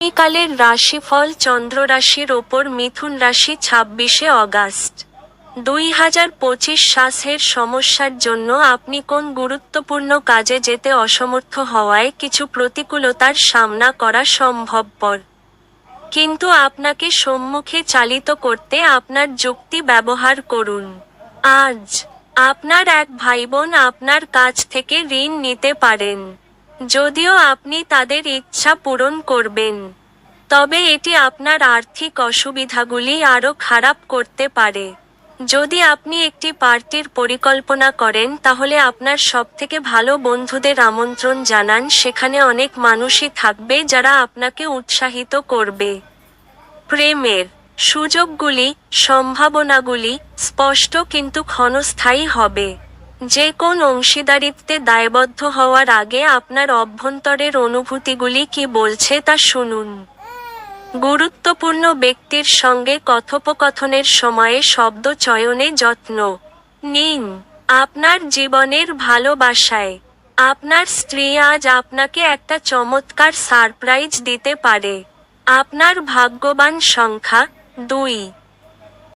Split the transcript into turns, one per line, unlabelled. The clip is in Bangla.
আগামীকালের রাশিফল চন্দ্র রাশির ওপর মিথুন রাশি ছাব্বিশে অগাস্ট। দুই হাজার পঁচিশ শ্বাসের সমস্যার জন্য আপনি কোন গুরুত্বপূর্ণ কাজে যেতে অসমর্থ হওয়ায় কিছু প্রতিকূলতার সামনা করা সম্ভবপর। কিন্তু আপনাকে সম্মুখে চালিত করতে আপনার যুক্তি ব্যবহার করুন। আজ, আপনার এক ভাইবোন আপনার কাছ থেকে ঋণ নিতে পারেন। যদিও আপনি তাদের ইচ্ছা পূরণ করবেন, তবে এটি আপনার আর্থিক অসুবিধাগুলি আরও খারাপ করতে পারে। যদি আপনি একটি পার্টির পরিকল্পনা করেন, তাহলে আপনার সবথেকে ভালো বন্ধুদের আমন্ত্রণ জানান। সেখানে অনেক মানুষই থাকবে যারা আপনাকে উৎসাহিত করবে। প্রেমের সুযোগগুলি, সম্ভাবনাগুলি স্পষ্ট কিন্তু ক্ষণস্থায়ী হবে। যে কোন অংশীদারিত্বে দায়বদ্ধ হওয়ার আগে আপনার অভ্যন্তরের অনুভূতিগুলি কি বলছে তা শুনুন। গুরুত্বপূর্ণ ব্যক্তির সঙ্গে কথোপকথনের সময়ে শব্দ চয়নে যত্ন নিন। আপনার জীবনের ভালোবাসায় আপনার স্ত্রী আজ আপনাকে একটা চমৎকার সারপ্রাইজ দিতে পারে। আপনার ভাগ্যবান সংখ্যা দুই।